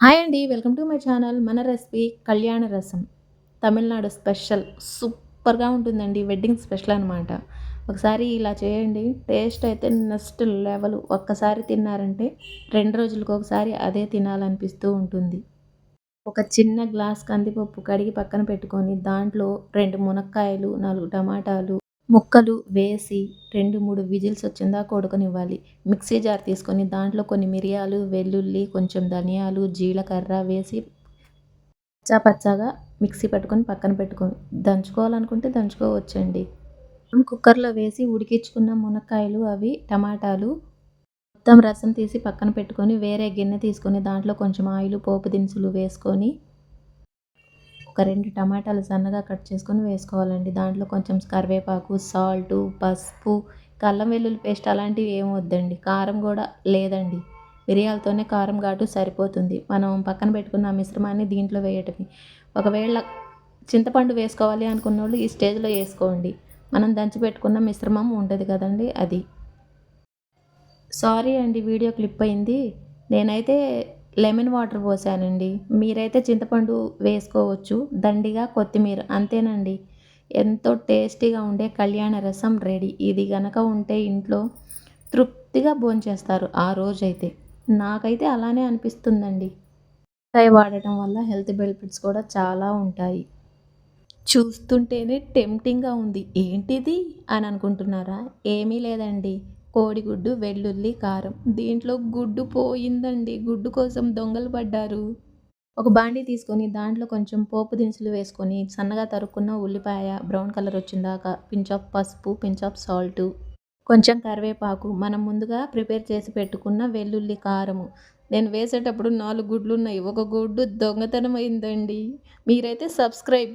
Hi అండి welcome to my channel మన recipe Kalyana rasam. Tamil Nadu special సూపర్గా ఉంటుందండి వెడ్డింగ్ స్పెషల్ అనమాట ఒకసారి ఇలా చేయండి టేస్ట్ అయితే నెక్స్ట్ లెవెల్. ఒక్కసారి తిన్నారంటే రెండు రోజులకు ఒకసారి అదే తినాలనిపిస్తూ ఉంటుంది. ఒక చిన్న గ్లాస్ కందిపప్పు కడిగి పక్కన పెట్టుకొని దాంట్లో రెండు మునక్కాయలు నాలుగు టమాటాలు ముక్కలు వేసి రెండు మూడు విజిల్స్ వచ్చేదాకా ఉడకనివ్వాలి మిక్సీ జార్ తీసుకొని దాంట్లో కొన్ని మిరియాలు వెల్లుల్లి కొంచెం ధనియాలు జీలకర్ర వేసి పచ్చా పచ్చగా మిక్సీ పెట్టుకొని పక్కన పెట్టుకొని దంచుకోవాలనుకుంటే దంచుకోవచ్చండి. కుక్కర్లో వేసి ఉడికించుకున్న మునక్కాయలు అవి టమాటాలు మొత్తం రసం తీసి పక్కన పెట్టుకొని వేరే గిన్నె తీసుకొని దాంట్లో కొంచెం ఆయిల్ పోపు దినుసులు వేసుకొని ఒక రెండు టమాటాలు సన్నగా కట్ చేసుకొని వేసుకోవాలండి. దాంట్లో కొంచెం కరివేపాకు సాల్ట్ పసుపు అల్లం వెల్లుల్లి పేస్ట్ అలాంటివి ఏమి వద్దండి. కారం కూడా లేదండి. మిరియాలతోనే కారం ఘాటు సరిపోతుంది. మనం పక్కన పెట్టుకున్న మిశ్రమాన్ని దీంట్లో వేయటమే. ఒకవేళ చింతపండు వేసుకోవాలి అనుకున్న వాళ్ళు ఈ స్టేజ్లో వేసుకోండి. మనం దంచి పెట్టుకున్న మిశ్రమం ఉంటుంది కదండి అది. సారీ అండి వీడియో క్లిప్ అయింది. నేనైతే లెమన్ వాటర్ పోసానండి. మీరైతే చింతపండు వేసుకోవచ్చు. దండిగా కొత్తిమీర అంతేనండి. ఎంతో టేస్టీగా ఉండే కళ్యాణ రసం రెడీ. ఇది గనక ఉంటే ఇంట్లో తృప్తిగా భోంచేస్తారు ఆ రోజైతే. నాకైతే అలానే అనిపిస్తుందండి. ఫ్రై వాడటం వల్ల హెల్త్ బెనిఫిట్స్ కూడా చాలా ఉంటాయి. చూస్తుంటేనే టెంప్టింగ్గా ఉంది. ఏంటిది? అని అనుకుంటున్నారా? ఏమీ లేదండి. కోడిగుడ్డు వెల్లుల్లి కారం. దీంట్లో గుడ్డు పోయిందండి. గుడ్డు కోసం దొంగలు పడ్డారు. ఒక బాండీ తీసుకొని దాంట్లో కొంచెం పోపు దినుసులు వేసుకొని సన్నగా తరుక్కున్న ఉల్లిపాయ బ్రౌన్ కలర్ వచ్చిందాక పించ్ ఆఫ్ పసుపు పించ్ ఆఫ్ సాల్ట్ కొంచెం కరివేపాకు. మనం ముందుగా ప్రిపేర్ చేసి పెట్టుకున్న వెల్లుల్లి కారము. నేను వేసేటప్పుడు నాలుగు గుడ్లు ఉన్నాయి. ఒక గుడ్డు దొంగతనం అయిందండి. మీరైతే సబ్స్క్రైబ్